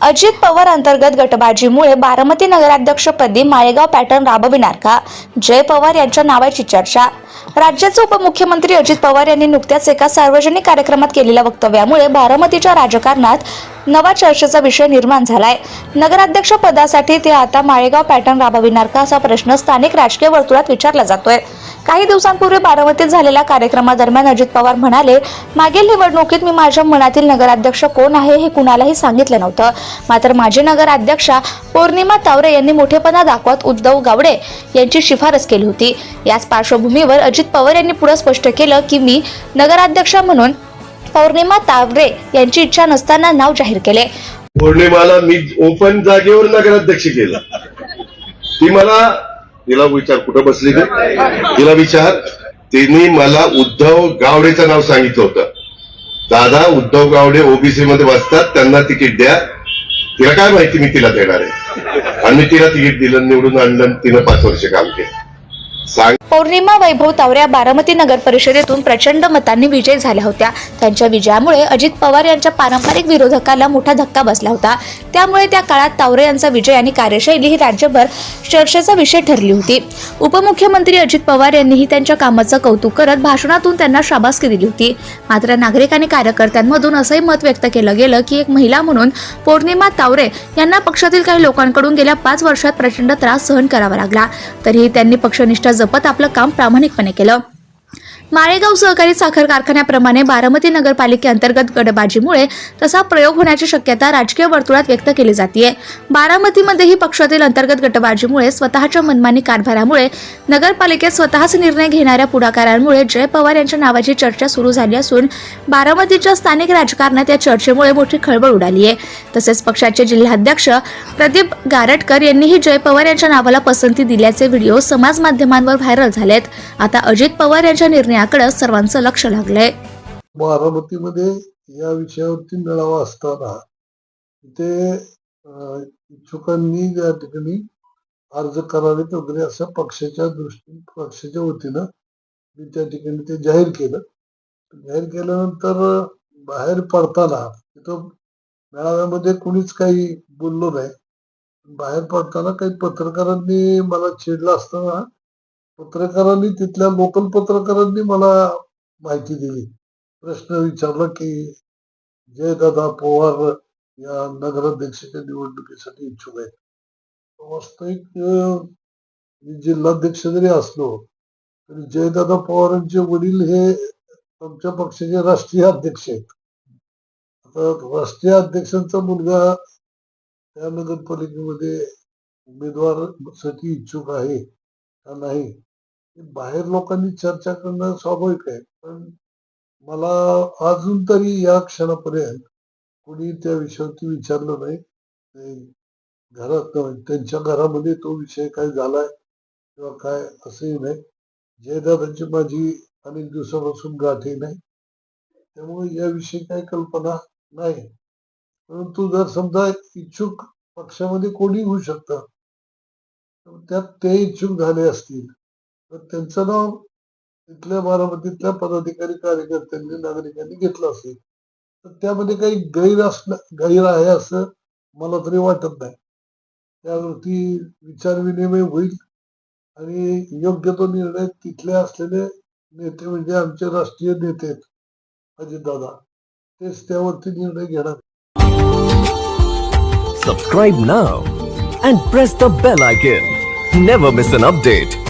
अजित पवार अंतर्गत गटबाजीमुळे बारामती नगराध्यक्षपदी माळेगाव पॅटर्न राबविणार का? जय पवार यांच्या नावाची चर्चा. राज्याचे उपमुख्यमंत्री अजित पवार यांनी नुकत्याच एका सार्वजनिक कार्यक्रमात केलेल्या वक्तव्यामुळे बारामतीच्या राजकारणात नवा चर्चेचा विषय निर्माण झालाय. नगराध्यक्ष पदासाठी ते आता माळेगाव पॅटर्न राबविणार का असा प्रश्न स्थानिक राजकीय वर्तुळात विचारला जातोय. काही दिवसांपूर्वी बारामतीत झालेल्या कार्यक्रमादरम्यान अजित पवार म्हणाले मागील निवडणुकीत मी माझ्या मनातील नगराध्यक्ष कोण आहे हे कुणालाही सांगितलं नव्हतं. मात्र माजी नगराध्यक्षा पौर्णिमा तावरे यांनी मोठेपणा दाखवत उद्धव गावडे यांची शिफारस केली होती. याच पार्श्वभूमीवर अजित पवार यांनी पुढे स्पष्ट केलं की मी नगराध्यक्ष म्हणून पौर्णिमा तावरे यांची इच्छा नसताना नाव जाहीर केले. पौर्णिमाला मी ओपन जागेवर नगराध्यक्ष केलं. ती मला तिला विचार कुठं बसली का तिला विचार. तिने मला उद्धव गावडेचं नाव सांगितलं होतं. दादा उद्धव गावडे ओबीसी मध्ये बसतात त्यांना तिकीट द्या. तिला काय माहिती मी तिला देणार आहे? आणि तिला तिकीट दिलं निवडून आणलं तिनं पाच वर्ष काम केलं. पौर्णिमा वैभव तावऱ्या बारामती नगर परिषदेतून प्रचंड मतांनी विजय झाल्या होत्या. त्यांच्या विजयामुळे अजित पवार यांच्या पारंपरिक विरोधकाला मोठा धक्का बसला होता. त्यामुळे त्या काळात तावरे यांचा विजय आणि कार्यशैली ही राज्यभर चर्चेचा विषय ठरली होती. उपमुख्यमंत्री अजित पवार यांनीही त्यांच्या कामाचं कौतुक करत भाषणातून त्यांना शाबासकी दिली होती. मात्र नागरिक आणि कार्यकर्त्यांमधून असंही मत व्यक्त केलं गेलं की एक महिला म्हणून पौर्णिमा तावरे यांना पक्षातील काही लोकांकडून गेल्या पाच वर्षात प्रचंड त्रास सहन करावा लागला. तरीही त्यांनी पक्षनिष्ठा जपत आपलं काम प्रामाणिकपणे केलं. माळेगाव सहकारी साखर कारखान्याप्रमाणे बारामती नगरपालिकेअंतर्गत गडबाजीमुळे तसा प्रयोग होण्याची शक्यता राजकीय वर्तुळात व्यक्त केली जाते बारामतीमध्येही पक्षातील अंतर्गत गटबाजीमुळे स्वतःच्या मनमानी कारभारामुळे नगरपालिकेत स्वतःच निर्णय घेणाऱ्या पुढाकारांमुळे जय पवार यांच्या नावाची चर्चा सुरू झाली असून बारामतीच्या स्थानिक राजकारणात या चर्चेमुळे मोठी खळबळ उडाली आहे तसेच पक्षाचे जिल्हाध्यक्ष प्रदीप गारटकर यांनीही जय पवार यांच्या नावाला पसंती दिल्याचे व्हिडिओ समाज माध्यमांवर व्हायरल झालेत. आता अजित पवार यांच्या निर्णय निर्णयाकडे सर्वांचं लक्ष लागलंय. बारामतीमध्ये या विषयावरती मेळावा असताना तिथे इच्छुकांनी या ठिकाणी अर्ज करावेत वगैरे असं पक्षाच्या दृष्टीने पक्षाच्या वतीनं मी त्या ठिकाणी ते जाहीर केलं. जाहीर केल्यानंतर बाहेर पडताना तिथं मेळाव्यामध्ये कुणीच काही बोललो नाही. बाहेर पडताना काही पत्रकारांनी मला छेडला असताना पत्रकारांनी तिथल्या लोकल पत्रकारांनी मला माहिती दिली. प्रश्न विचारला की जयदादा पवार या नगराध्यक्षाच्या निवडणुकीसाठी इच्छुक आहेत. वास्तविक मी जिल्हाध्यक्ष जरी असलो तरी जयदादा पवारांचे वडील हे आमच्या पक्षाचे राष्ट्रीय अध्यक्ष आहेत. आता राष्ट्रीय अध्यक्षांचा मुलगा त्या नगरपालिकेमध्ये उमेदवारसाठी इच्छुक आहे का नाही बाहेर लोकांनी चर्चा करणं स्वाभाविक आहे पण मला अजून तरी या क्षणापर्यंत कोणी त्या विषयावरती विचारलं नाही. ते घरात त्यांच्या घरामध्ये तो विषय काय झालाय किंवा काय असंही नाही. जयदादांची माझी अनेक दिवसापासून गाठी नाही. त्यामुळे याविषयी काही कल्पना नाही. परंतु जर समजा इच्छुक पक्षामध्ये कोणी होऊ शकतं त्यात ते इच्छुक झाले असतील. तर त्यांचं नाव तिथल्या बारामतीतल्या पदाधिकारी कार्यकर्त्यांनी नागरिकांनी घेतलं असेल. तर त्यामध्ये काही गैर असणं गैर आहे असं मला तरी वाटत नाही. त्यावरती विचारविनिमय होईल आणि योग्य तो निर्णय तिथले असलेले नेते म्हणजे आमचे राष्ट्रीय नेते आहेत अजितदादा तेच त्यावरती निर्णय घेणार. Subscribe now and press the bell icon never miss an update